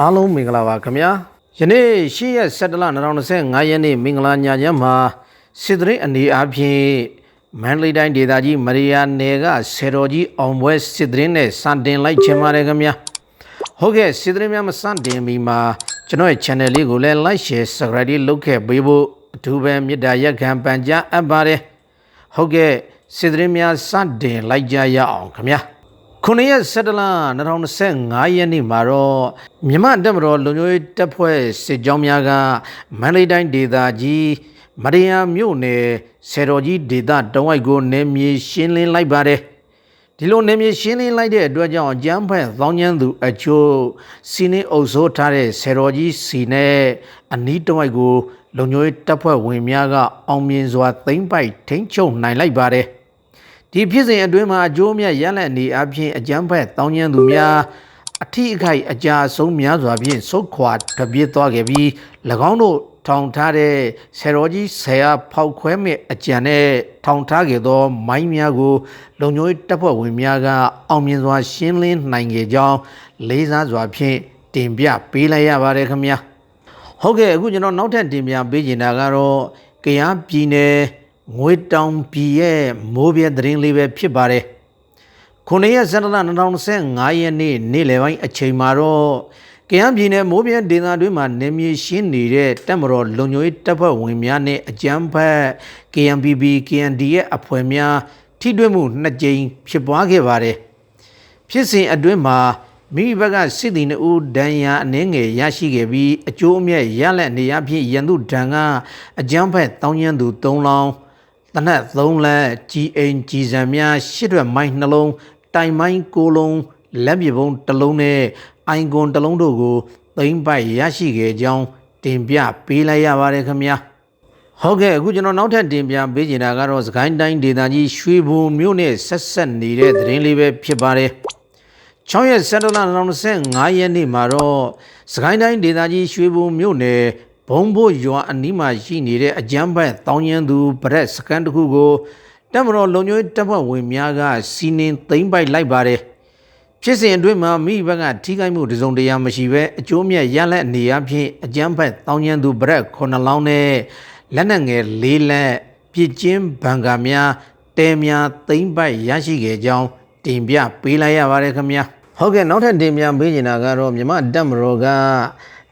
အားလုံးမင်္ဂလာပါခင်ဗျာယနေ့၈ရက်17လ2025ရက်နေ့မင်္ဂလာညချမ်းမှာစစ်တရင်အနေအားဖြင့်မန္တလေးတိုင်းဒေသကြီးမရိယာနယ်ကဆေတော်ကြီးအောင်ပွဲစစ်တရင်နဲ့စတင်လိုက်ခြင်းပါတယ်ခင်ဗျာဟုတ်ကဲ့စစ်တရင်များမစတင်မီမှာကျွန်တော်ရဲ့ channel လေးကိုလည်း like share subscribe လေးလုပ်ခဲ့ပေးဖို့အထူးပဲမေတ္တာရက်ခံပန်ကြားအပ်ပါတယ်ဟုတ်ကဲ့စစ်တရင်များစတင်လိုက်ကြရအောင်ခင်ဗျာ ခုနှစ်ရက်17လ2025ရက်နေ့မှာတော့မြမတက်မတော်လူမျိုးရေးတပ်ဖွဲ့စစ်ကြောင်းများကမန္တလေးတိုင်းဒေသကြီးမရိယာမြို့နယ်ဆယ်တော်ကြီးဒေသတောင်ဝိုက်ကိုနေမြေရှင်းလင်းလိုက်ပါတယ်ဒီလိုနေမြေရှင်းလင်းလိုက်တဲ့အတွက်ကြောင့်အကြမ်းဖက်သောင်းကျန်းသူအချို့စီနေအုပ်စိုးထားတဲ့ဆယ်တော်ကြီးစီနဲ့အနီးတောင်ဝိုက်ကိုလူမျိုးရေးတပ်ဖွဲ့ဝင်များကအောင်မြင်စွာသိမ့်ပိုက်ထိန်းချုပ်နိုင်လိုက်ပါတယ် ဒီဖြစ်စဉ်အတွင်းမှာအကျိုးမြတ်ရလတ်နေအပြင်အကြမ်းဖက်တောင်းကျမ်းသူများအထိအခိုက်အကြအဆုံးများစွာဖြင့်ဆုတ်ခွာတပြေးသွားခဲ့ပြီး၎င်းတို့ထောင်ထားတဲ့ဆယ်တော်ကြီးဆရာဖောက်ခွဲမဲ့အကြံနဲ့ထောင်ထားခဲ့သောမိုင်းများကိုလုံခြုံရေးတပ်ဖွဲ့ဝင်များကအောင်မြင်စွာ ရှင်းလင်းနိုင်ခဲ့ကြောင်းလေးစားစွာဖြင့်တင်ပြပေးလိုက်ရပါတယ်ခင်ဗျာဟုတ်ကဲ့အခုကျွန်တော်နောက်ထပ်တင်ပြပေးချင်တာကတော့ကရန်ပြည်နယ် ငွေတောင်ပြည်ရဲ့မိုးပြဲသတင်းလေးပဲဖြစ်ပါတယ်ခုနှစ်ရက်ဇန်နဝါရီ2025ရက်နေ့နေ့လယ်ပိုင်းအချိန်မှာတော့ကရန်ပြည်နယ်မိုးပြဲဒေသတွင်းမှာနေမြေရှင်းနေတဲ့တပ်မတော်လုံခြုံရေးတပ်ဖွဲ့ဝင်များနဲ့အကြမ်းဖက် KNPB KND ရဲ့အဖွဲ့များထိတွေ့မှုနှစ်ကြိမ်ဖြစ်ပွားခဲ့ပါတယ်ဖြစ်စဉ်အတွင်းမှာမိမိဘက်ကစစ်သည်နှုတ်ဒဏ်ရာအနှင်းငယ်ရရှိခဲ့ပြီးအကျိုးအမြတ်ရလက်နေရဖြင့်ရန်သူဒဏ်ကအကြမ်းဖက်တောင်းကျမ်းသူ၃လောင်း တနက်၃လက်ကြီးအိမ်ကြီးစံများရှစ်ရွက်မိုင်းနှလုံးတိုင်မိုင်း၉လုံးလက်မြေပုံတစ်လုံးနဲ့အိုင်ကွန်တစ်လုံးတို့ကိုသိမ့်ပိုက်ရရှိခဲ့ကြောင်းတင်ပြပေးလိုက်ရပါတယ်ခင်ဗျာဟုတ်ကဲ့အခုကျွန်တော်နောက်ထပ်တင်ပြပေးချင်တာကတော့စကိုင်းတိုင်းဒေသကြီးရွှေဘုံမြို့နဲ့ဆက်ဆက်နေတဲ့သတင်းလေးပဲဖြစ်ပါတယ်6ရက်17လ2025ရက်နေ့မှာတော့စကိုင်းတိုင်းဒေသကြီးရွှေဘုံမြို့နယ် ဘုံဘို့ရွာအနီးမှာရှိနေတဲ့အကြမ်းဖက်တောင်းကျမ်းသူဗရက်စကန်တစ်ခုကိုတပ်မတော်လုံခြုံရေးတပ်ဖွဲ့ဝင်များကစီနင်းသိမ်းပိုက်လိုက်ပါတယ်ဖြစ်စဉ်အတွင်းမှာမိဘကထိခိုက်မှုတစုံတရာမရှိဘဲအကျိုးမြတ်ရလက်အနေအချင်းအကြမ်းဖက်တောင်းကျမ်းသူဗရက်ခုနှစ်လောင်းနဲ့လက်နက်ငယ်၄လက်ပြစ်ချင်းဘန်ကာများတဲများသိမ့်ပိုက်ရရှိခဲ့ကြောင်းတင်ပြပေးလိုက်ရပါတယ်ခင်ဗျာဟုတ်ကဲ့နောက်ထပ်တင်ပြပေးနေတာကတော့မြမတက်မတော်က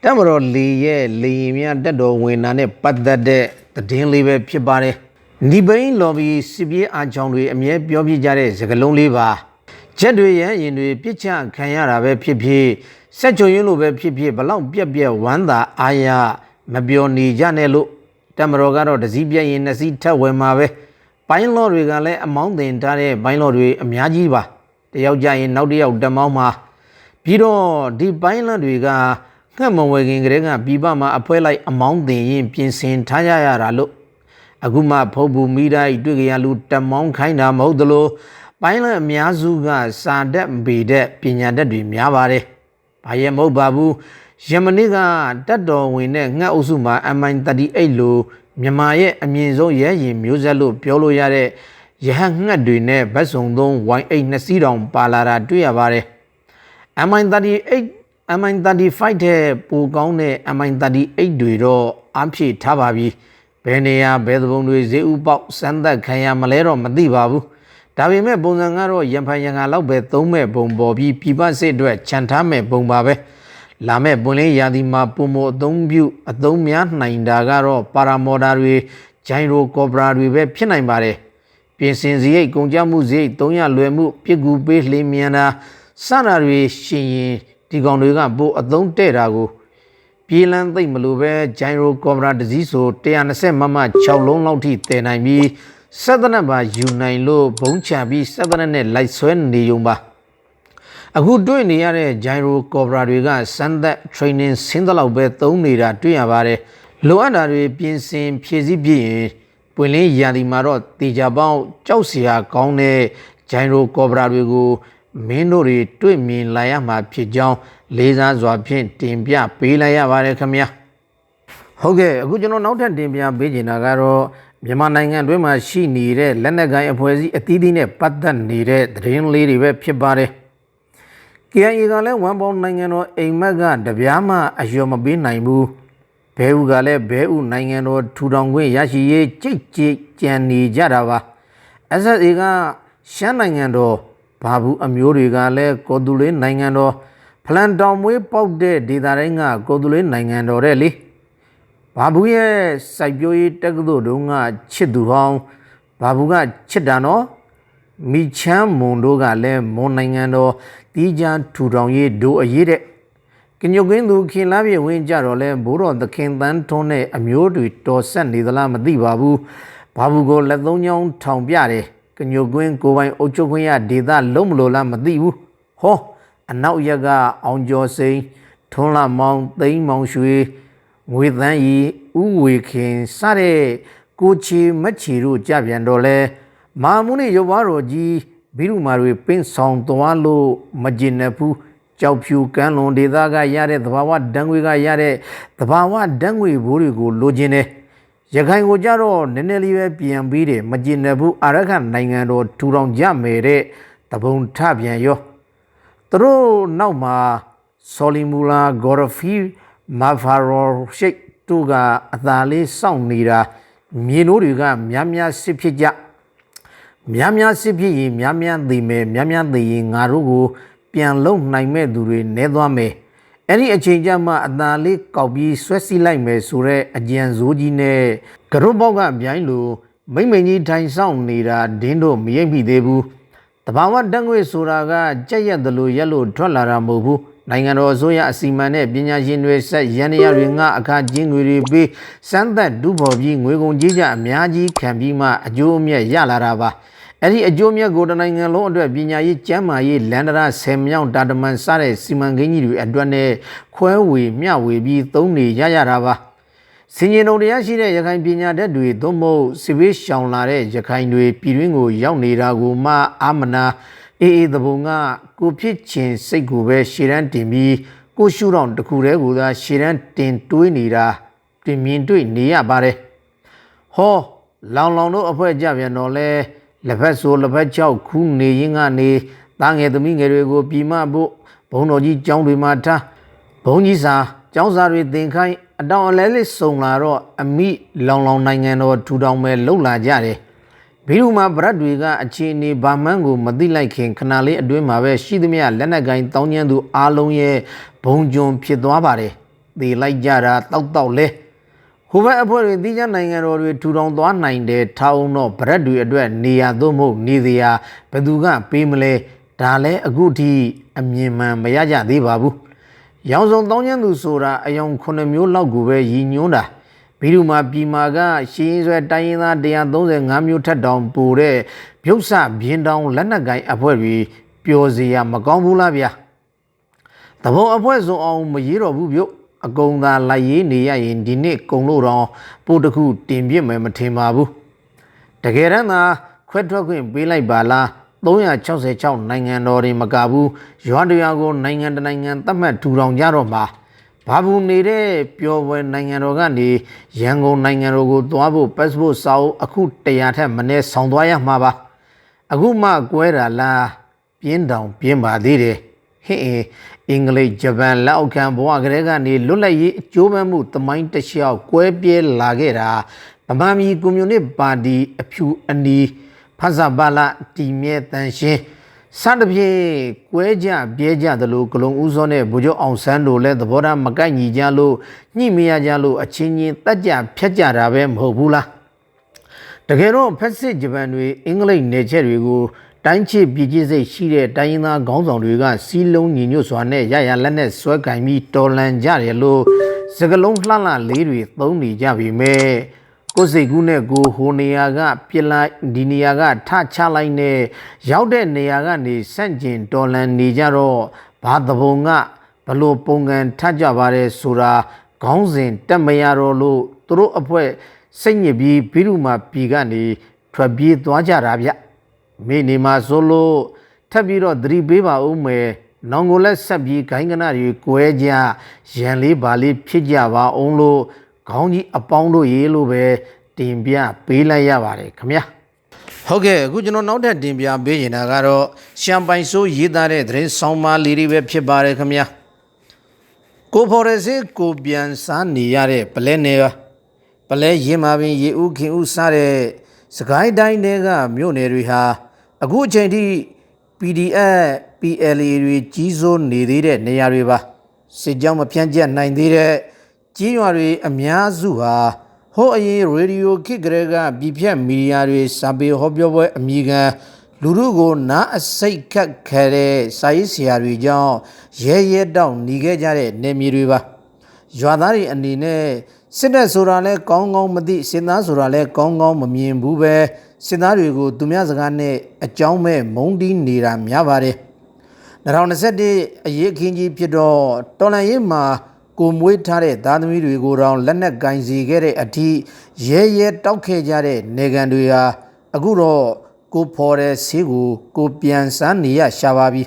တက်မတော်လီရဲ့လီရင်များတက်တော်ဝင်တာနဲ့ပတ်သက်တဲ့သတင်းလေးပဲဖြစ်ပါတယ်ဒီဘိန်းလော်ဘီစစ်ပြေးအားချောင်းတွေအမြဲပြောပြကြတဲ့စကားလုံးလေးပါချက်တွေရရင်တွေပြစ်ချခံရတာပဲဖြစ်ဖြစ်စက်ချုံရင်လို့ပဲဖြစ်ဖြစ်ဘလောက်ပြက်ပြက်ဝမ်းသာအားရမပြောနေကြနဲ့လို့တမတော်ကတော့တစည်းပြက်ရင်နှစ်စီးထက်ဝင်မှာပဲဘိုင်းလော့တွေကလည်းအမောင်းတင်ထားတဲ့ဘိုင်းလော့တွေအများကြီးပါတယောက်ကြရင်နောက်တစ်ယောက်တမောင်းမှာပြီးတော့ဒီဘိုင်းလော့တွေက ငှက်မဝယ်ခင်ကလေးကပြပမှာအဖွဲလိုက်အမောင်းတင်ရင်ပြင်ဆင်ထားကြရတာလို့အခုမှဖုတ်ဘူးမိတိုင်းတွေ့ကြရလူတမောင်းခိုင်းတာမဟုတ်သလိုပိုင်းလည်းအများစုကစာတတ်ပေတဲ့ပညာတတ်တွေများပါတယ်။ဘာရဲ့မဟုတ်ပါဘူး။ယမနစ်ကတက်တော်ဝင်တဲ့ငှက်အုပ်စုမှာ MI38 လိုမြန်မာရဲ့အမြင့်ဆုံးရဲရင်မျိုးဆက်လို့ပြောလို့ရတဲ့ရဟငှက်တွေနဲ့ဗတ်စုံသုံး Y8 နှစ်စီးတောင်ပါလာတာတွေ့ရပါတယ်။ MI38 MI35 တဲ့ပိုကောင်းတဲ့ MI38 တွေတော့အဖြည့်ထားပါပြီ။ဘယ်နေရာဘယ်သဘုံတွေဈေးဥပေါက်စမ်းသက်ခံရမလဲတော့မသိပါဘူး။ဒါပေမဲ့ပုံစံကတော့ရံဖန်ရံငါလောက်ပဲသုံးမဲ့ပုံပေါ်ပြီးပြပစစ်အတွက်ခြံထားမဲ့ပုံပါပဲ။လာမဲ့ပွင့်လင်းရာသီမှာပုံမအသုံးပြုအသုံးများနိုင်တာကတော့ပါရာမော်တာတွေဂျိုင်ရိုကော်ပရာတွေပဲဖြစ်နိုင်ပါတယ်။ပြင်ဆင်စရိတ်ကုန်ကြမှုစရိတ်300လွယ်မှုပြစ်ကူပေးလှင်းမြန်တာစတာတွေရှင်ရင် ဒီကောင်တွေကပိုအသုံးတဲ့တာကိုပြေးလန်းသိမ့်မလို့ပဲဂျိုင်ရိုကော်ပရာတစည်းဆို120မမ6လုံးလောက်ထိတည်နိုင်ပြီးစက်သနက်ပါယူနိုင်လို့ဘုံချပြီးစက်သနက်နဲ့လိုက်ဆွဲနေုံပါအခုတွေ့နေရတဲ့ဂျိုင်ရိုကော်ပရာတွေကစမ်းသက် training ဆင်းသလောက်ပဲသုံးနေတာတွေ့ရပါတယ်လိုအပ်တာတွေပြင်ဆင်ဖြည့်ဆည်းပြည့်ရင်ပွင့်လင်းရာသီမှာတော့တေချာပေါင်းကြောက်စရာကောင်းတဲ့ဂျိုင်ရိုကော်ဘရာတွေကို မင်းတို့တွေတွေ့မြင်လာရမှာဖြစ်ကြောင်းလေးစားစွာဖြင့်တင်ပြပေးလိုက်ရပါတယ်ခင်ဗျာဟုတ်ကဲ့အခုကျွန်တော်နောက်ထပ်တင်ပြပေးချင်တာကတော့မြန်မာနိုင်ငံတွင်းမှာရှိနေတဲ့လက်နက်ကိုင်အဖွဲ့အစည်းအသီးသီးနဲ့ပတ်သက်နေတဲ့သတင်းလေးတွေပဲဖြစ်ပါတယ် KIA ကလည်းဝမ်ပေါင်းနိုင်ငံတော်အိမ်မက်ကတပြားမှအယောမပေးနိုင်ဘူးဘဲဥကလည်းဘဲဥနိုင်ငံတော်ထူထောင်ခွင့်ရရှိရေးကြိတ်ကြိတ်ကြံနေကြတာပါ SSA ကရှမ်းနိုင်ငံတော် ဘာဘူးအမျိုးတွေကလည်းကော်တူလေးနိုင်ငံတော်ဖလန်တောင်မွေးပေါက်တဲ့ဒေသတိုင်းကကော်တူလေးနိုင်ငံတော်တဲ့လေဘာဘူးရဲ့စိုက်ပျိုးရေးတက္ကသိုလ်တုန်းကချစ်သူဟောင်းဘာဘူးကချစ်တာနော်မိချမ်းမွန်တို့ကလည်းမွန်နိုင်ငံတော်တီးချမ်းထူထောင်ရေးဒိုအရေးတဲ့ကညုတ်ကင်းသူခင်လာပြေဝင်ကြတော့လဲဘိုးတော်သခင်တန်းထွန်းနဲ့အမျိုးတွေတော်ဆက်နေသလားမသိပါဘူးဘာဘူးကိုလက်သုံးချောင်းထောင်ပြတယ် ကညုတ်ကွင်းကိုပိုင်အုပ်ချုပ်ခွင့်ရဒေသလုံးမလို့လားမသိဘူးဟောအနောက်ရက်ကအောင်ကျော်စိန်ထွန်းလာမောင်သိန်းမောင်ရွှေငွေသန်းရီဥဝေခင်စတဲ့ကိုချီမချီတို့ကြပြန်တော့လဲမာမှုနဲ့ရုပ်ဝါတော်ကြီးဘီလူမာတွေပင်းဆောင်သွားလို့မကျင်နေဘူးကြောက်ဖြူကန်းလွန်ဒေသကရတဲ့သဘာဝဓာတ်ငွေကရတဲ့သဘာဝဓာတ်ငွေဘိုးတွေကိုလိုချင်တယ် ရခိုင်ကိုကြတော့နည်းနည်းလေးပဲပြန်ပြီးတယ်မကျင်နေဘူးအာရခနိုင်ငံတော်ထူထောင်ကြမယ်တဲ့တပုံထပြန်ရောသူတို့နောက်မှာဆော်လီမူလာဂေါ်ရဖီမာဖာရောရှိတ်တို့ကအသာလေးစောင့်နေတာမြေနိုးတွေကများများစစ်ဖြစ်ကြများများစစ်ဖြစ်ရင်များများသိမယ်များများသိရင်ငါတို့ကိုပြန်လုံနိုင်မဲ့သူတွေနဲသွားမယ် အဲ့ဒီအချိန်ကျမှအသာလေးကောက်ပြီးဆွဲစီလိုက်မယ်ဆိုတော့အကြံစိုးကြီးနဲ့ကရုတ်ပေါက်ကပြိုင်းလို့မိမ့်မိန်ကြီးထိုင်ဆောင်နေတာဒင်းတို့မရိပ်မိသေးဘူးတဘာဝတန်ငွေဆိုတာကကြက်ရက်တယ်လို့ရက်လို့ထွက်လာတာမဟုတ်ဘူးနိုင်ငံတော်အစိုးရအစီအမံနဲ့ပညာရှင်တွေဆက်ရန်ရတွေငါအခါချင်းငွေတွေပေးစမ်းသက်ဒုဘော်ပြီးငွေကုန်ကြီးကြအများကြီးခံပြီးမှအကျိုးအမြတ်ရလာတာပါ အဲ့ဒီအကျိုးမြတ်ကိုတနိုင်ငံလုံးအတွက်ပညာရေးကျန်းမာရေးလန်ဒရာဆယ်မြောင်းတာတမန်စတဲ့စီမံကိန်းကြီးတွေအတွက်နဲ့ခွဲဝေမျှဝေပြီးသုံးနေရရတာပါစင်ရင်တော်တရားရှိတဲ့ရခိုင်ပညာတတ်တွေသို့မဟုတ်စစ်ဘေးရှောင်လာတဲ့ရခိုင်တွေပြည်တွင်းကိုရောက်နေတာကိုမှအာမနာအေးအေးသဘုံကကိုဖြစ်ခြင်းစိတ်ကိုပဲရှေ့တန်းတင်ပြီးကိုရှုထောင့်တစ်ခုတည်းကိုသာရှေ့တန်းတင်တွေးနေတာတင်မြင်တွေ့နေရပါတယ်ဟောလောင်လောင်တို့အဖွဲကြပြန်တော့လဲ လက်ဖက်ဆိုလက်ဖက်ချောက်ခူးနေရင်ကနေတာငယ်သမီးငယ်တွေကိုပြီမဖို့ဘုံတော်ကြီးကျောင်းတွေမှာထားဘုံကြီးစာကျောင်းစာတွေသင်ခိုင်းအတောင်အလဲလေးစုံလာတော့အမိလောင်လောင်နိုင်ငံတော်ထူထောင်မဲ့လှုပ်လာကြတယ်ဘီလူမှာဗရက်တွေကအခြေအနေဗာမန်းကိုမသိလိုက်ခင်ခဏလေးအတွင်းမှာပဲရှိသမျှလက်နက်ကိုင်းတောင်းကျမ်းသူအားလုံးရဲ့ဘုံကြုံဖြစ်သွားပါတယ်သေလိုက်ကြတာတောက်တောက်လဲ ဟိုဘက်အဖွဲ့တွေသီးခြားနိုင်ငံတော်တွေထူထောင်သွားနိုင်တဲ့ထောင်းတော့ဗရက်တွေအတွက်နေရာသို့မဟုတ်နေစရာဘယ်သူကပေးမလဲဒါလည်းအခုထိအမြင်မှန်မရကြသေးပါဘူး။ရောင်စုံတောင်းကျမ်းသူဆိုတာအယောင်9မျိုးလောက်ကိုပဲရည်ညွှန်းတာဘီလူမာပြည်မာကရှင်းဆွဲတိုင်းရင်းသား135မျိုးထက်တောင်ပိုတဲ့ပြုတ်ဆပြင်းတောင်လက်နက်ကိုင်အဖွဲ့တွေပျော်စရာမကောင်းဘူးလားဗျာ။တဘုံအဖွဲ့စုံအောင်မရေးတော့ဘူးပြုတ် အကုံသာလိုက်ရေးနေရရင်ဒီနေ့ကုံလို့တော့ပို့တစ်ခုတင်ပြစ်မယ်မထင်ပါဘူးတကယ်တမ်းသာခွဲထွက်ခွင့်ပေးလိုက်ပါလား366နိုင်ငံတော်တွေမကဘူးရွာတရွာကိုနိုင်ငံတစ်နိုင်ငံသတ်မှတ်ထူထောင်ကြတော့မှာဘာဘူးနေတဲ့ပျော်ပွဲနိုင်ငံတော်ကနေရန်ကုန်နိုင်ငံတော်ကိုသွားဖို့ passport စာအုပ်အခု100ထက်မနည်းဆောင်သွားရမှာပါအခုမှကွဲတာလားပြင်းတောင်ပြင်းပါသေးတယ် ဟင့်အင်းအင်္ဂလိပ်ဂျပန်လက်အောက်ခံဘဝကလေးကနေလွတ်လပ်ရေးအကျိုးမဲ့မှုတမိုင်းတစ်လျှောက်ကွဲပြဲလာခဲ့တာဗမာပြည်ကွန်မြူနစ်ပါတီအဖြူအနီဖဆပါလာတီမြဲတန်ရှင်းစသဖြင့်ကွဲကြပြဲကြသလိုဂလုံဦးစောနဲ့ဗိုလ်ချုပ်အောင်ဆန်းတို့လည်းသဘောထားမကိုက်ညီကြလို့ညှိမရကြလို့အချင်းချင်းတက်ကြဖြတ်ကြတာပဲမဟုတ်ဘူးလားတကယ်တော့ဖက်စစ်ဂျပန်တွေအင်္ဂလိပ်နယ်ချက်တွေကို တိုင်းချစ်ပြည်ကြီးစိတ်ရှိတဲ့တိုင်းရင်းသားခေါင်းဆောင်တွေကစီးလုံးညီညွတ်စွာနဲ့ရရလက်နဲ့ဆွဲကင်ပြီးတော်လန်ကြတယ်လို့စကလုံးလှလှလေးတွေသုံးနေကြပြီမဲ့ကိုယ်စိတ်ကူးနဲ့ကိုဟိုနေရာကပြစ်လိုက်ဒီနေရာကထချလိုက်နဲ့ရောက်တဲ့နေရာကနေဆန့်ကျင်တော်လန်နေကြတော့ဘာသဘုံကဘလို့ပုံကန်ထကြပါတယ်ဆိုတာခေါင်းစဉ်တက်မရတော့လို့သူတို့အဖွဲ့စိတ်ညစ်ပြီးဘိရုမာပြည်ကနေထွက်ပြေးသွားကြတာဗျ မိနေမှာဆိုလို့ထပ်ပြီးတော့သတိပေးပါဦးမယ်နောင်ကိုလက်ဆက်ပြီးဂိုင်းကနတွေကွဲကြရန်လေးပါလေးဖြစ်ကြပါအောင်လို့ခေါင်းကြီးအပေါင်းတို့ရေးလို့ပဲတင်ပြပေးလိုက်ရပါတယ်ခမညာဟဟုတ်ကဲ့အခုကျွန်တော်နောက်ထပ်တင်ပြပေးနေတာကတော့ရှမ်ပိုင်ဆိုးရေးသားတဲ့သတင်းဆောင်ပါလေးတွေပဲဖြစ်ပါတယ်ခင်ဗျာကိုဖော်ရစေကိုပြန်စားနေရတဲ့ပလဲနေပါပလဲရင်မာပင်ရေဦးခင်ဦးစားတဲ့စကိုင်းတိုင်းတွေကမြို့နယ်တွေဟာ အခုအချိန်ထိ PDF PLA တွေကြီးစိုးနေသေးတဲ့နေရာတွေပါစစ်ကြောင်းမပြန့်ကျက်နိုင်သေးတဲ့ကြီးရွာတွေအများစုဟာဟိုအရင်ရေဒီယိုခေတ်ကလေးကပြည်ဖြတ်မီဒီယာတွေစာပေဟောပြောပွဲအမိခံလူတို့ကိုနားအစိတ်ခတ်ခဲ့တဲ့စာရေးဆရာတွေကြောင့်ရဲရဲတောက်หนีခဲ့ကြတဲ့နေမြေတွေပါရွာသားတွေအနေနဲ့စစ်တပ်ဆိုတာလဲကောင်းကောင်းမသိစစ်သားဆိုတာလဲကောင်းကောင်းမမြင်ဘူးပဲ စစ်သားတွေကိုသူများစကားနဲ့အကြောင်းမဲ့မုန်းတီးနေတာများပါတယ်2021အရေးအခင်းကြီးဖြစ်တော့တော်လန်ရေးမှာကိုမွေးထားတဲ့သားသမီးတွေကိုတောင်လက်နက်ကင်စီခဲ့တဲ့အထိရဲရဲတောက်ခဲ့ကြတဲ့နေကန်တွေဟာအခုတော့ကိုဖော်တဲ့ဆေးကိုကိုပြန်စမ်းနေရရှာပါပြီ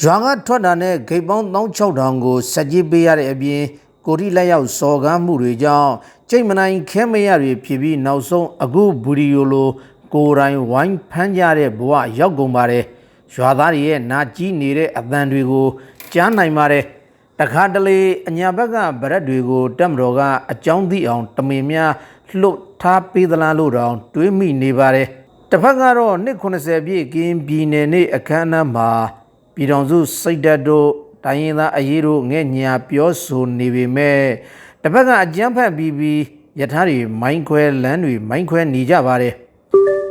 ရွာကထွက်တာနဲ့ဂိတ်ပေါင်း16000ကိုစက်ကြီးပေးရတဲ့အပြင်ကိုရီလက်ရောက်စော်ကားမှုတွေကြောင့် ကြိတ်မနိုင်ခဲမရတွေဖြစ်ပြီးနောက်ဆုံးအခုဘူဒီယိုလိုကိုယ်တိုင်ဝိုင်းဖမ်းကြတဲ့ဘဝရောက်ကုန်ပါတယ်ရွာသားတွေရဲ့နာကြီးနေတဲ့အသံတွေကိုကြားနိုင်ပါတယ်တခါတလေအညာဘက်ကဗရက်တွေကိုတက်မတော်ကအကြောင်းသိအောင်တမင်များလှုပ်ထားပေးသလားလို့တောင်တွေးမိနေပါတယ်တစ်ဖက်ကတော့နှစ်80ပြည့်ကင်းပြည်နယ်နေ့အခမ်းအနားမှာပြည်တော်စုစိတ်ဓာတ်တို့တိုင်းရင်းသားအရေးတို့ငဲ့ညာပြောဆိုနေပေမဲ့ တစ်ဖက်ကအကြမ်းဖက်ပြီးပြီးယထာတွေမိုင်းခွဲလမ်းတွေမိုင်းခွဲနေကြပါတယ်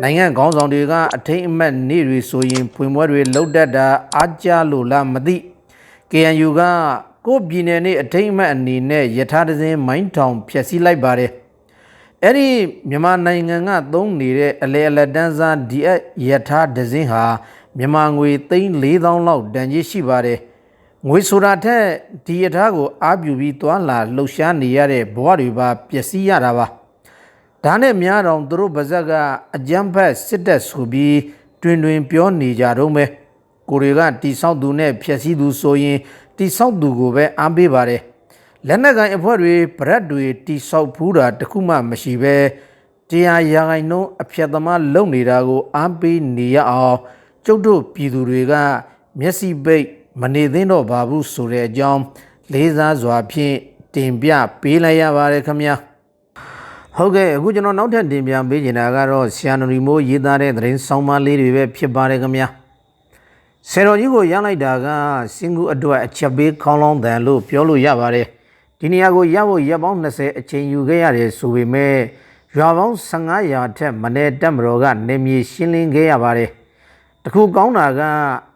နိုင်ငံခေါင်းဆောင်တွေကအထိတ်အမှတ်နေ့တွေဆိုရင်ဖွင့်ပွဲတွေလှုပ်တတ်တာအားကြလို့လားမသိ KNU ကကိုယ့်ပြည်နယ်နဲ့အထိတ်အမှတ်အနေနဲ့ယထာတစင်းမိုင်းထောင်ဖျက်ဆီးလိုက်ပါတယ်အဲ့ဒီမြန်မာနိုင်ငံကသုံးနေတဲ့အလဲအလက်တန်းစားဒီအယထာဒဇင်းဟာမြန်မာငွေသိန်း4000လောက်တန်ကြီးရှိပါတယ် ငွေဆိုတာထက်ဒီယထာကိုအားပြုပြီးသွားလာလှုပ်ရှားနေရတဲ့ဘဝတွေပါပျက်စီးရတာပါဒါနဲ့များတော့သူတို့ဗဇက်ကအကြမ်းဖက်စစ်တပ်ဆိုပြီးတွင်တွင်ပြောနေကြတော့မယ်ကိုတွေကတိဆောက်သူနဲ့ဖျက်ဆီးသူဆိုရင်တိဆောက်သူကိုပဲအားပေးပါတယ်လက်နက်ကိုင်အဖွဲ့တွေဗရက်တွေတိဆောက်ဖူးတာတခုမှမရှိပဲတရားရာဂိုင်နှုန်းအဖြတ်သမားလုပ်နေတာကိုအားပေးနေရအောင်ကျုပ်တို့ပြည်သူတွေကမျက်စိပိတ် မနေသင့်တော့ပါဘူးဆိုတဲ့အကြောင်းလေးစားစွာဖြင့်တင်ပြပေးလိုက်ရပါတယ်ခင်ဗျာဟုတ်ကဲ့အခုကျွန်တော်နောက်ထပ်တင်ပြပေးနေတာကတော့ဆီယနိုရီမိုးရေးသားတဲ့သတင်းဆောင်မလေးတွေပဲဖြစ်ပါတယ်ခင်ဗျာဆယ်တော်ကြီးကိုရမ်းလိုက်တာကစင်ကူအတွက်အချက်ပေးခေါင်းလောင်းတန်လို့ပြောလို့ရပါတယ်ဒီနေရာကိုရဖို့ရက်ပေါင်း20အချိန်ယူခဲ့ရတယ်ဆိုပေမဲ့ရွာပေါင်း15ရာထက်မနေတက်မတော်ကနေမြေရှင်းလင်းခဲ့ရပါတယ်တခုကောင်းတာက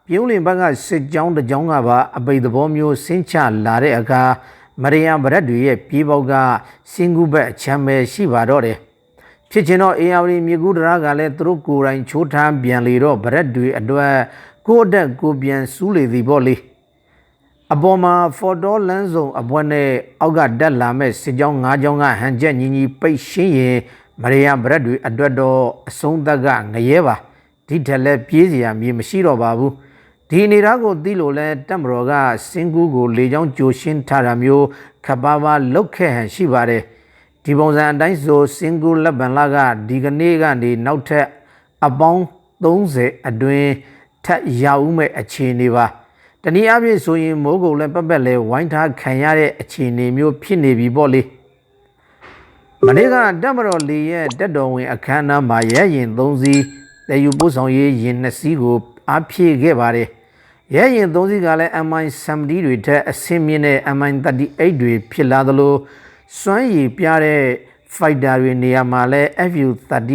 ပြုံးလင်ဘက်ကစစ်ကြောင်းတစ်ကြောင်းကပါအပိတ်သဘောမျိုးဆင်းချလာတဲ့အခါမရိယံဗရက်တွေရဲ့ပြေးပေါက်ကစင်ကူဘက်အချမ်းပဲရှိပါတော့တယ်ဖြစ်ချင်တော့အေယာဝတီမြေကူးတရာကလည်းသူတို့ကိုယ်တိုင်ချိုးထမ်းပြန်လေတော့ဗရက်တွေအတွက်ကိုယ့်အတက်ကိုပြန်စူးလေသည်ပေါ့လေအပေါ်မှာဖော်တော်လန်းစုံအပွဲနဲ့အောက်ကတက်လာမဲ့စစ်ကြောင်း၅ကြောင်းကဟန်ချက်ညီညီပိတ်ရှင်းရင်မရိယံဗရက်တွေအတွက်တော့အဆုံးသက်ကငရဲပါဒီထက်လည်းပြေးစရာမြေမရှိတော့ပါဘူး ဒီအနေသားကိုသိလို့လဲတက်မတော်ကစင်ကူးကိုလေချောင်းကြိုရှင်းထားတာမျိုးခပ်ပါပါလုတ်ခဲ့ဟန်ရှိပါတယ်ဒီပုံစံအတိုင်းဆိုစင်ကူးလက်ပံလာကဒီကနေ့ကနေနောက်ထပ်အပေါင်း30အတွင်းထပ်ရအောင်မဲ့အခြေအနေပါတနည်းအားဖြင့်ဆိုရင်မိုးကုတ်လည်းပတ်ပတ်လဲဝိုင်းထားခံရတဲ့အခြေအနေမျိုးဖြစ်နေပြီပေါ့လေမနေ့ကတက်မတော်လေးရဲ့တက်တော်ဝင်အခမ်းအနားမှာရဲရင်၃စီးတည်ယူပို့ဆောင်ရေးရင်2စီးကိုအားဖြည့်ခဲ့ပါတယ် ရဲရင်၃စီးကလည်း MI70 တွေထက်အဆင့်မြင့်တဲ့ MI38 တွေဖြစ်လာသလိုစွမ်းရည်ပြတဲ့ fighter တွေနေရာမှာလဲ FU30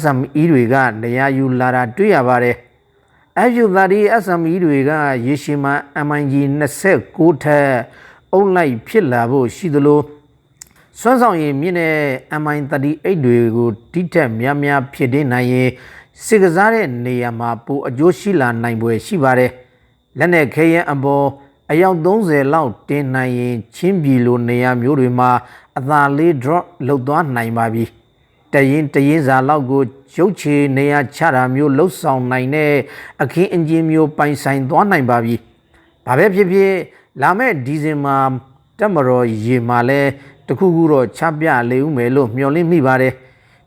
SME တွေကနေရာယူလာတာတွေ့ရပါတယ် FU30 SME တွေကရေရှည်မှာ MIG 29ထက်အုံလိုက်ဖြစ်လာဖို့ရှိသလိုစွမ်းဆောင်ရည်မြင့်တဲ့ MI38 တွေကိုတိတက်များများဖြစ်နေနိုင်ရင် စစ်ကစားတဲ့နေရာမှာပိုအကျိုးရှိလာနိုင်ပွဲရှိပါတယ်လက်နဲ့ခဲရင်အပေါ်အယောက်30လောက်တင်နိုင်ရင်ချင်းပြည်လိုနေရာမျိုးတွေမှာအသာလေး drop လောက်သွားနိုင်ပါပြီတရင်တရင်စာလောက်ကိုရုပ်ချေနေရာချတာမျိုးလှုပ်ဆောင်နိုင်တဲ့အခင်းအင်ဂျင်မျိုးပိုင်ဆိုင်သွားနိုင်ပါပြီဘာပဲဖြစ်ဖြစ်လာမဲ့ဒီဇင်ဘာတက်မတော်ရေမှာလဲတခုခုတော့ချပြလေဦးမယ်လို့မျှော်လင့်မိပါတယ်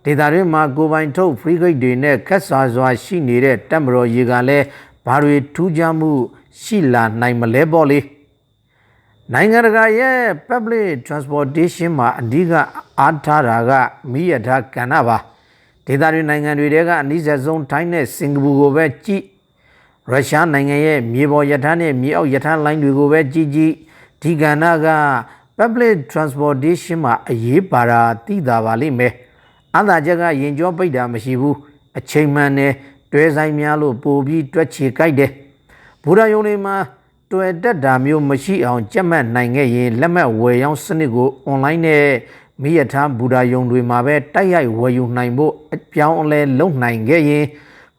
ဒေသတွင်းမှာကိုပိုင်ထုတ်ဖရီဂိတ်တွေနဲ့ခက်ဆာစွာရှိနေတဲ့တပ်မတော်ရေကလည်းဘာတွေထူးခြားမှု ရှိလာနိုင်မလဲပေါ့လေနိုင်ငံတကာရဲ့ public transportation မှာအဓိကအားထားတာကမိရထားကဏ္ဍပါဒေသတွင်းနိုင်ငံတွေထဲကအနည်းဆုံးထိုင်းနဲ့စင်ကာပူကိုပဲကြည့်ရုရှားနိုင်ငံရဲ့မြေပေါ်ရထားနဲ့မြေအောက်ရထားလိုင်းတွေကိုပဲကြည့်ကြည့်ဒီကဏ္ဍက public transportation မှာအရေးပါတာသိတာပါလိမ့်မယ်။ အသာချက်ကရင်ကျောပိတ်တာမရှိဘူး။အချိန်မှန်နဲ့တွဲဆိုင်များလို့ပို့ပြီးတွက်ချေကြိုက်တယ်။ဘူရာယုံတွေမှာတွေ့တက်တာမျိုးမရှိအောင်ကြက်မှတ်နိုင်ခဲ့ရင်လက်မှတ်ဝယ်ရောင်းစနစ်ကို online နဲ့မိရထားဘူရာယုံတွေမှာပဲတိုက်ရိုက်ဝယ်ယူနိုင်ဖို့အပြောင်းအလဲလုပ်နိုင်ခဲ့ရင်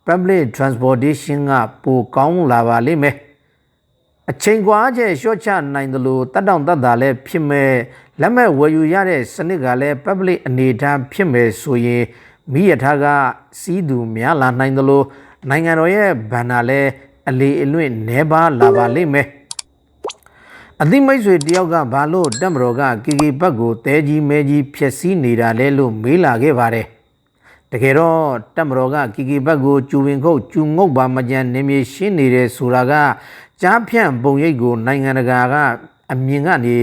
public transportation ကပိုကောင်းလာပါလိမ့်မယ်။အချိန်ကွာချက်ရှော့ချနိုင်တယ်လို့တတ်တောင့်တတ်တာလည်းဖြစ်မဲ့ လက်မဲ့ဝယ်ယူရတဲ့စနစ်ကလည်း public အနေထားဖြစ်မဲ့ဆိုရင်မိရထားကစီးသူများလာနိုင်တယ်လို့နိုင်ငံတော်ရဲ့ဘဏ္ဍာလည်းအလေအလွင့်နှဲပါလာပါလိမ့်မယ်အသိမိတ်ဆွေတယောက်ကဘာလို့တက်မတော်ကကီကီဘက်ကိုတဲကြီးမဲကြီးဖြက်စီးနေတာလဲလို့မေးလာခဲ့ပါတယ်တကယ်တော့တက်မတော်ကကီကီဘက်ကိုကျူဝင်ခုတ်ကျူငုတ်ပါမကြံနေမြေရှင်းနေတယ်ဆိုတာကကြားဖြန့်ပုံရိပ်ကိုနိုင်ငံတကာကအမြင်ကနေ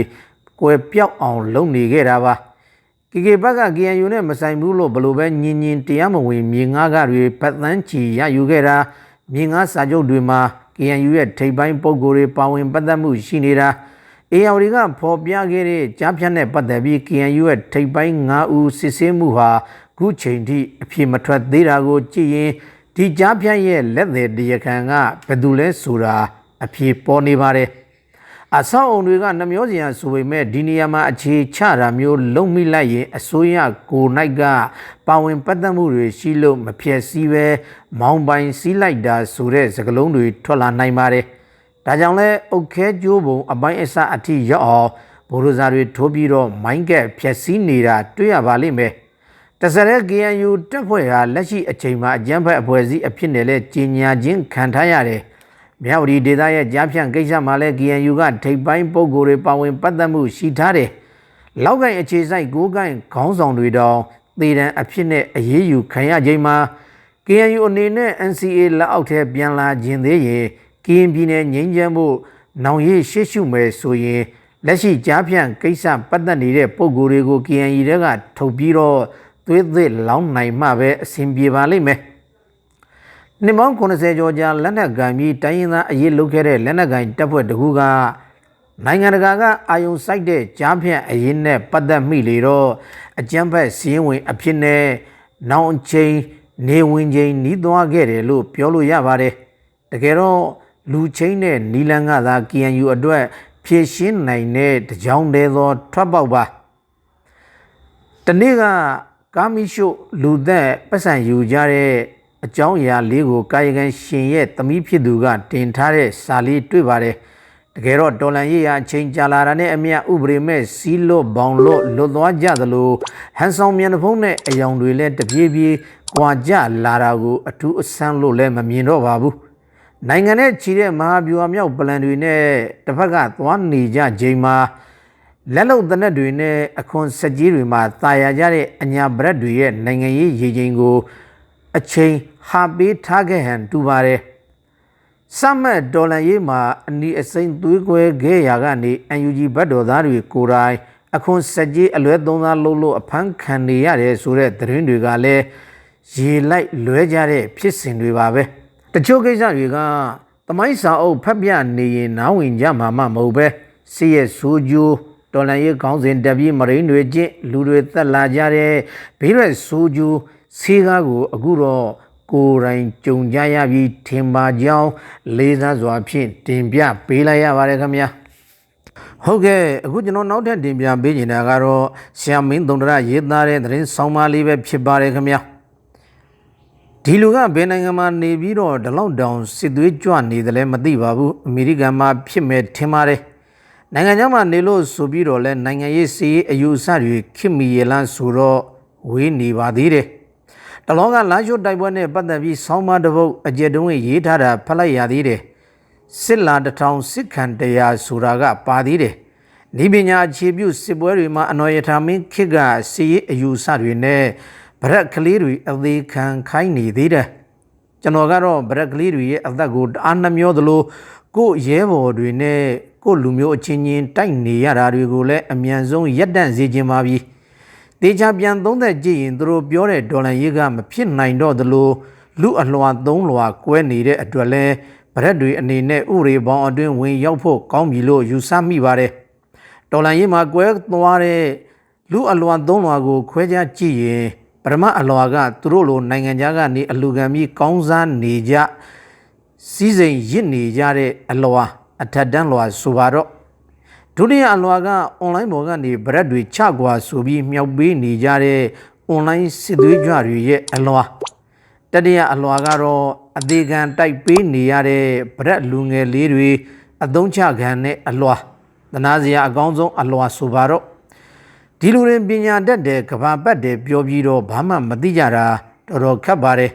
ကွယ်ပြောက်အောင်လုပ်နေခဲ့တာပါကီကီဘက်က KNU နဲ့မဆိုင်ဘူးလို့ဘလို့ပဲညင်ညင်တရားမဝင်မြေငါးကတွေပတ်သန်းချီရယူခဲ့တာမြေငါးစာချုပ်တွေမှာ KNU ရဲ့ထိပ်ပိုင်းပုံကိုယ်တွေပါဝင်ပတ်သက်မှုရှိနေတာအေယာဝတီကဖော်ပြခဲ့တဲ့ကြားဖြတ်နဲ့ပတ်သက်ပြီး KNU ရဲ့ထိပ်ပိုင်း9ဦးစစ်ဆေးမှုဟာခုချိန်ထိအပြည့်မထွက်သေးတာကိုကြည့်ရင်ဒီကြားဖြတ်ရဲ့လက်သည်တရားခံကဘယ်သူလဲဆိုတာအပြည့်ပေါ်နေပါတယ် အဆောက်အုံတွေကနှမျောစရာဆိုပေမဲ့ဒီနေရာမှာအခြေချတာမျိုးလုံမိလိုက်ရင်အစိုးရကိုနိုင်ကပါဝင်ပတ်သက်မှုတွေရှိလို့မဖြစ်စည်းပဲမောင်းပိုင်စီးလိုက်တာဆိုတဲ့စကားလုံးတွေထွက်လာနိုင်ပါတယ်။ဒါကြောင့်လဲအုတ်ခဲကျိုးပုံအပိုင်းအစအထိရောက်အောင်ဘိုးရဇာတွေထိုးပြီးတော့မိုင်းကက်ဖြက်စီးနေတာတွေ့ရပါလိမ့်မယ်။တစရဲ KNU တပ်ဖွဲ့ဟာလက်ရှိအချိန်မှာအကြမ်းဖက်အဖွဲ့အစည်းအဖြစ်နဲ့လဲကြီးညာခြင်းခံထားရတယ်။ မြဝတီဒေသရဲ့ကြားဖြန့်ကိစ္စမှာလည်း KNU ကထိပ်ပိုင်းပုံကိုယ်တွေပါဝင်ပတ်သက်မှုရှိထားတယ်။လောက်ကိုင်အခြေဆိုင်ကိုးကိုင်ခေါင်းဆောင်တွေတောင်သေတံအဖြစ်နဲ့အရေးယူခံရချိန်မှာ KNU အနေနဲ့ NCA လက်အောက်ထဲပြန်လာခြင်းသေးရင်ကရင်ပြည်နယ်ငြိမ်းချမ်းမှုနောင်ရည်ရှေ့ရှုမယ်ဆိုရင်လက်ရှိကြားဖြန့်ကိစ္စပတ်သက်နေတဲ့ပုံကိုယ်တွေကို KNU တွေကထုတ်ပြီးတော့သွေးသစ်လောင်းနိုင်မှပဲအဆင်ပြေပါလိမ့်မယ်။ နှစ်ပေါင်း80ကျော်ကြာလက်နက်ကင်ပြီးတိုင်းရင်းသားအရေးလုပ်ခဲ့တဲ့လက်နက်ကင်တပ်ဖွဲ့တကူကနိုင်ငံတကာကအာယုံစိုက်တဲ့ကြားဖြန့်အရေးနဲ့ပတ်သက်မိလေတော့အကြမ်းဖက်စီးရင်ဝင်အဖြစ်နဲ့နောင်ချိန်နေဝင်ချိန်နီးသွားခဲ့တယ်လို့ပြောလို့ရပါတယ်တကယ်တော့လူချင်းနဲ့နီလန်းကသာ KNU အတွက်ဖြည့်ရှင်းနိုင်တဲ့တကြောင်တည်းသော ထွက်ပေါက်ပါတနေ့ကကာမီရှို့လူသက်ပတ်စံယူကြတဲ့ အကြောင်းအရာလေးကိုကာယကံရှင်ရဲ့သမီးဖြစ်သူကတင်ထားတဲ့စာလေးတွေ့ပါတယ်တကယ်တော့တော်လန်ရေးရအချိန်ကြာလာတာနဲ့အမျှဥပဒေမဲ့စီးလွတ်ဘောင်လွတ်လွတ်သွားကြသလိုဟန်ဆောင်မြန်ဖုံးနဲ့အယောင်တွေလည်းတပြေးပြေးကွာကြလာတာကိုအထူးအဆန်းလို့လည်းမမြင်တော့ပါဘူးနိုင်ငံနဲ့ချီတဲ့မဟာဗျူဟာမြောက်ပလန်တွေနဲ့တစ်ဖက်ကသွားနေကြချိန်မှာလက်လုံတနက်တွေနဲ့အခွန်စက်ကြီးတွေမှာတာယာကြတဲ့အညာဘရက်တွေရဲ့နိုင်ငံရေးရေချိန်ကို အချိန်ဟာပေးထားခဲ့ဟန်တူပါတယ်စမတ်ဒေါ်လာရေးမှာအနီအစိမ့်သွေးကွဲခဲ့ရာကနေ UNG ဘတ်တော်သားတွေကိုယ်တိုင်အခွန်စက်ကြီးအလွဲသုံးစားလုပ်လို့အဖမ်းခံနေရတယ်ဆိုတဲ့သတင်းတွေကလည်းရေလိုက်လွဲကြတဲ့ဖြစ်စဉ်တွေပါပဲတချို့ကိစ္စတွေကတမိုင်းစာအုပ်ဖတ်ပြနေရင်နားဝင်ကြမှာမဟုတ်ပဲစီရဲ့ဆိုးကျိုးတော်လန်ရေးခေါင်းစဉ်တပြည့်မရင်းတွေချင်းလူတွေသက်လာကြတဲ့ဘေးရွက်ဆိုးကျိုး ဆေးကားကိုအခုတော့ကိုယ်တိုင်ကြုံကြရပြီးထင်ပါကြောင်းလေးစားစွာဖြင့်တင်ပြပေးလိုက်ရပါတယ်ခင်ဗျာဟုတ်ကဲ့အခုကျွန်တော်နောက်ထပ်တင်ပြပေးနေတာကတော့ဆရာမင်းတုံတရရေးသားတဲ့သတင်းဆောင်ပါလေးပဲဖြစ်ပါတယ်ခင်ဗျာဒီလူကဘယ်နိုင်ငံမှာနေပြီးတော့ဒီလောက်တောင်စစ်သွေးကြွနေတယ်လဲမသိပါဘူးအမေရိကန်မှာဖြစ်မဲ့ထင်ပါတယ်နိုင်ငံခြားမှာနေလို့ဆိုပြီးတော့လဲနိုင်ငံရေးစီးအယူအဆတွေခင်မီရလန်းဆိုတော့ဝေးနေပါသေးတယ် တလောကလမ်းရှိုးတိုက်ပွဲနဲ့ပတ်သက်ပြီးဆောင်းပါးတစ်ပုဒ်အကြက်တုံးရေးထားတာဖတ်လိုက်ရသေးတယ်စစ်လာတထောင်စစ်ခံတရားဆိုတာကပါသေးတယ်ဤပညာအခြေပြုစစ်ပွဲတွေမှာအနော်ရထာမင်းခေတ်ကစီရေးအယူဆတွေနဲ့ဗရက်ကလေးတွေအသေးခံခိုင်းနေသေးတယ်ကျွန်တော်ကတော့ဗရက်ကလေးတွေရဲ့အသက်ကိုတအားနှမျောသလိုကို့ရဲဘော်တွေနဲ့ကို့လူမျိုးအချင်းချင်းတိုက်နေရတာတွေကိုလည်းအမြန်ဆုံးရပ်တန့်စေခြင်းပါပြီ တေချာပြန်သုံးသက်ကြည့်ရင်သူတို့ပြောတဲ့ဒေါ်လာရေးကမဖြစ်နိုင်တော့သလိုလူအလွှာသုံးလွှာကွဲနေတဲ့အတွက်လဲဗရက်တွေအနေနဲ့ဥရေပေါင်းအတွင်းဝင်ရောက်ဖို့ကောင်းပြီလို့ယူဆမိပါတယ်ဒေါ်လာရေးမှာကွဲသွားတဲ့လူအလွှာသုံးလွှာကိုခွဲခြားကြည့်ရင်ပထမအလွှာကသူတို့လိုနိုင်ငံခြားကနေအလူခံပြီးကောင်းစားနေကြစီးစိမ်ရစ်နေကြတဲ့အလွှာအထက်တန်းလွှာဆိုပါတော့ ဒုတိယအလွှာကအွန်လိုင်းပေါ်ကနေဗရက်တွေချကွာဆိုပြီးမြောက်ပေးနေကြတဲ့အွန်လိုင်းစစ်သွေးကြွတွေရဲ့အလွှာတတိယအလွှာကတော့အသေးခံတိုက်ပေးနေရတဲ့ဗရက်လူငယ်လေးတွေအသုံးချခံတဲ့အလွှာသနာစရာအကောင်းဆုံးအလွှာဆိုပါတော့ဒီလူတွေပညာတတ်တယ်ကဘာပတ်တယ်ပြောပြီးတော့ဘာမှမသိကြတာတော်တော်ခက်ပါတယ်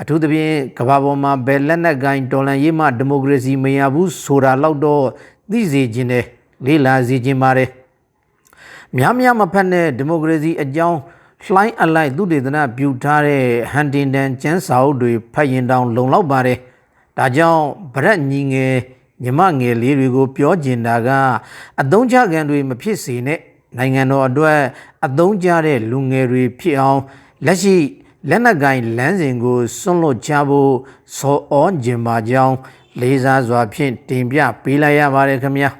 အထူးသဖြင့်ကဘာပေါ်မှာဘယ်လက်နက်ကိုင်းတော်လန်ရေးမှဒီမိုကရေစီမရဘူးဆိုတာလောက်တော့သိစေခြင်းတယ် လေးလာစေခြင်းပါတယ်များများမဖက်တဲ့ဒီမိုကရေစီအကြောင်းလှိုင်းအလိုက်သူတေသနာပြုထားတဲ့ဟန်တင်တန်ကျန်းစာအုပ်တွေဖတ်ရင်တောင်လုံလောက်ပါတယ်ဒါကြောင့်ဗရက်ညီငယ်ညီမငယ်လေးတွေကို ပြောကျင်တာကအသုံးချခံတွေမဖြစ်စေနဲ့နိုင်ငံတော်အတွက်အသုံးကျတဲ့လူငယ်တွေဖြစ်အောင်လက်ရှိလက်နက်ကင်လမ်းစဉ်ကိုစွန့်လွတ်ချဖို့စောဩကျင်ပါကြောင်းလေးစားစွာဖြင့်တင်ပြပေးလိုက်ရပါတယ်ခင်ဗျာ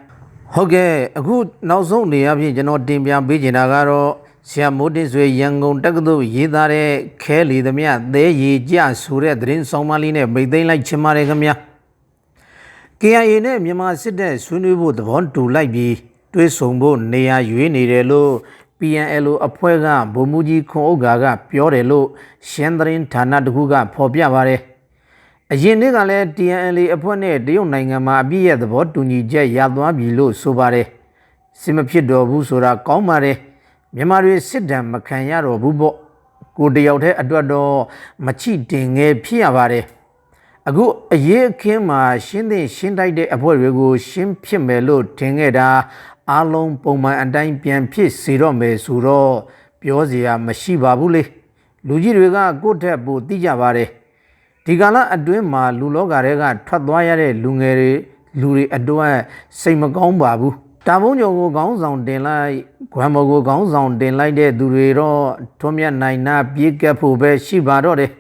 ဟုတ်ကဲ့အခုနောက်ဆုံးနေရာဖြင့်ကျွန်တော်တင်ပြပေးချင်တာကတော့ဆရာမိုးတင်ဆွေရန်ကုန်တက္ကသိုလ်ရေးသားတဲ့ခဲလီသမျှသဲရီကြဆိုတဲ့သတင်းဆောင်မလေးနဲ့မိတ်သိမ်းလိုက်ချင်ပါတယ်ခင်ဗျာ KIA နဲ့မြန်မာစစ်တပ်ဆွေးနွေးဖို့သဘောတူလိုက်ပြီးတွဲဆုံဖို့နေရာရွေးနေတယ်လို့ PNLO အဖွဲ့ကဗိုလ်မှူးကြီးခွန်ဥက္ကာကပြောတယ်လို့ရှမ်းသတင်းဌာနတစ်ခုကဖော်ပြပါတယ်။ အရင်နေ့ကလည်း TNLA အဖွဲ့နဲ့တရုတ်နိုင်ငံမှာအပြည့်ရဲ့သဘောတူညီချက်ရသွားပြီလို့ဆိုပါတယ်။စစ်မဖြစ်တော့ဘူးဆိုတာကောင်းပါတယ်။မြန်မာတွေစစ်ဒဏ်မခံရတော့ဘူးပေါ့။ကိုတယောက်တည်းအတွက်တော့မချိတင်ငယ်ဖြစ်ရပါတယ်။အခုအရေးအခင်းမှာရှင်းတဲ့ရှင်းတိုက်တဲ့အဖွဲ့တွေကို ရှင်းဖြစ်မယ်လို့ထင်ခဲ့တာအားလုံးပုံမှန်အတိုင်းပြန်ဖြစ်စေတော့မယ်ဆိုတော့ပြောစရာမရှိပါဘူးလေလူကြီးတွေကကိုယ့်ထက်ပိုသိကြပါတယ် ဒီကာလအတွင်းမှာလူလောကတွေကထွက်သွားရတဲ့လူငယ်တွေလူတွေအတွက်စိတ်မကောင်းပါဘူးတာမုံညုံကိုခေါင်းဆောင်တင်လိုက်ဂွမ်ဘော်ကိုခေါင်းဆောင်တင်လိုက်တဲ့သူတွေတော့ထွန်းမြတ်နိုင်နာပြေးကပ်ဖို့ပဲရှိပါတော့တယ်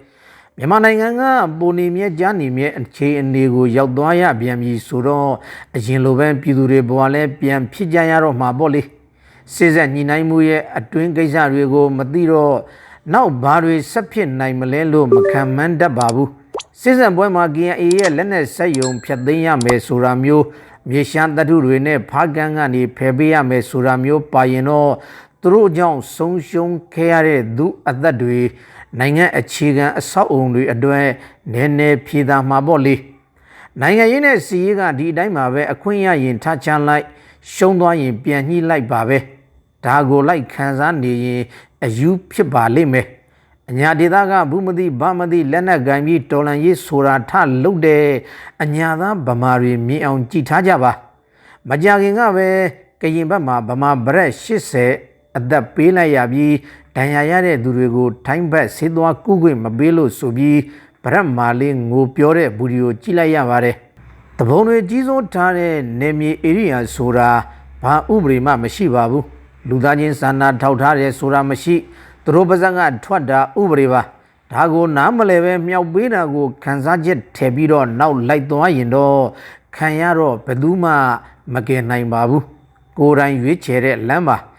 မြန်မာနိုင်ငံကပုံနေမြဲကြားနေမြဲအခြေအနေကိုရောက်သွားရပြန်ပြီဆိုတော့အရင်လိုပဲပြည်သူတွေဘဝလဲပြန်ဖြစ်ကြရတော့မှာပေါ့လေစေစက်ညီနိုင်မှုရဲ့အတွင်းကိစ္စတွေကိုမသိတော့ နောက်ဘာတွေဆက်ဖြစ်နိုင်မလဲလို့မခံမှန်းတတ်ပါဘူးစစ်စံပွဲမှာ KNA ရဲ့လက်နက်ဆက်ယုံဖျက်သိမ်းရမယ်ဆိုတာမျိုးမြေရှမ်းတထုတွေနဲ့ဖားကန်းကနေဖယ်ပေးရမယ်ဆိုတာမျိုးပါရင်တော့သူတို့ကြောင့်ဆုံးရှုံးခဲ့ရတဲ့သူအသက်တွေနိုင်ငံအခြေခံအဆောက်အုံတွေအတွက်နည်းနည်းဖြေသာမှာပေါ့လေနိုင်ငံရေးနဲ့စီရေးကဒီအတိုင်းမှာပဲအခွင့်ရရင်ထားချလိုက်ရှုံးသွားရင်ပြန်ညှိလိုက်ပါပဲဒါကိုလိုက်ခံစားနေရင် အယူဖြစ်ပါလိမ့်မယ်အညာဒေသကဘူးမသိဗမသိလက်နက်ကင်ပြီးတော်လန်ရေးဆိုတာထလုတ်တဲ့အညာသားဗမာတွေမြင်အောင်ကြည်ထားကြပါမကြခင်ကပဲကရင်ဘက်မှာဗမာဗရက်80အသက်ပေးလိုက်ရပြီးဒဏ်ရာရတဲ့သူတွေကိုထိုင်းဘက်ဆေးသွားကုခွင့်မပေးလို့ဆိုပြီးဗရက်မာလေးငိုပြောတဲ့ဗီဒီယိုကြည့်လိုက်ရပါတယ်။တပုံတွေကြီးစိုးထားတဲ့နေမြေဧရိယာဆိုတာဘာဥပဒေမှမရှိပါဘူး။ လူသားချင်းစာနာထောက်ထားတယ်ဆိုတာမရှိသူတို့ပါဇက်ကထွက်တာဥပဒေပါ။ဒါကိုနားမလဲပဲမြောက်ပေးတာကိုခံစားချက်ထည့်ပြီးတော့နောက်လိုက်သွားရင်တော့ခံရတော့ဘယ်သူမှမကယ်နိုင်ပါဘူး။ကိုယ်တိုင်ရွေးချယ်တဲ့လမ်းပါ။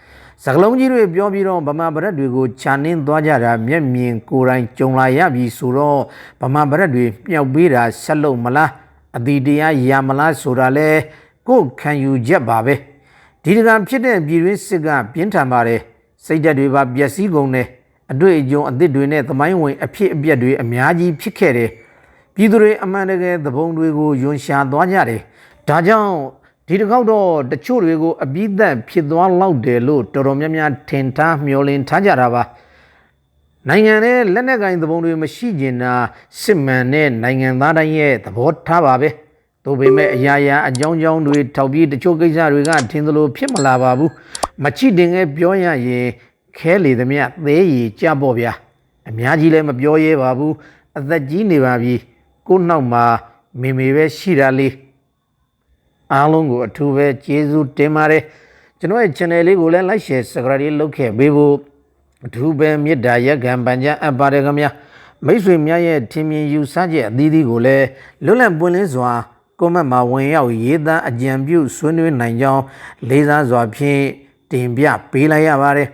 စကလုံးကြီးတွေပြောပြီးတော့ဗမာဗရက်တွေကိုခြံနှင်းသွားကြတာမျက်မြင်ကိုယ်တိုင်ကြုံလာရပြီဆိုတော့ဗမာဗရက်တွေမြောက်ပေးတာဆက်လို့မလားအတိတရားရမလားဆိုတာလဲကိုယ်ခံယူချက်ပါပဲ ဒီတကံဖြစ်တဲ့ပြည်တွင်းစစ်ကပြင်းထန်ပါတယ်စိတ်ဓာတ်တွေပါပျက်စီးကုန်တယ်အတွေ့အကြုံအသစ်တွေနဲ့သမိုင်းဝင်အဖြစ်အပျက်တွေအများကြီးဖြစ်ခဲ့တယ်ပြည်သူတွေအမှန်တကယ်သဘုံတွေကိုယွန်ရှာသွားကြတယ်ဒါကြောင့်ဒီတစ်ခေါက်တော့တချို့တွေကိုအပိသက်ဖြစ်သွားလောက်တယ်လို့တော်တော်များများထင်ထားမျှော်လင့်ထားကြတာပါနိုင်ငံရဲ့လက်နက်ကင်သဘုံတွေမရှိကျင်တာစစ်မှန်တဲ့နိုင်ငံသားတိုင်းရဲ့သဘောထားပါပဲ သို့ပေမဲ့အရာရာအကြောင်းကြောင်းတွေထောက်ပြီးတချို့ကိစ္စတွေကထင်သလိုဖြစ်မလာပါဘူးမချိတင်ငယ်ပြောရရင်ခဲလေသမျှသဲရည်ကြပေါ့ဗျာအများကြီးလည်းမပြောရဲပါဘူးအသက်ကြီးနေပါပြီကိုယ့်နောက်မှာမေမေပဲရှိတာလေးအားလုံးကိုအထူးပဲကျေးဇူးတင်ပါတယ်ကျွန်တော်ရဲ့ channel လေးကိုလည်း like share subscribe လေးလုပ်ခဲ့ပေးဖို့အထူးပဲမေတ္တာရက်ခံပန်ကြအပ်ပါတယ်ခင်ဗျာမိတ်ဆွေများရဲ့ထင်မြင်ယူဆချက်အသီးသီးကိုလည်းလွတ်လပ်ပွင့်လင်းစွာ ကွန်မန့်မှာဝင်ရောက်ရေးသားအကြံပြုဆွေးနွေးနိုင်ကြောင်းလေးစားစွာဖြင့်တင်ပြပေးလိုက်ရပါတယ်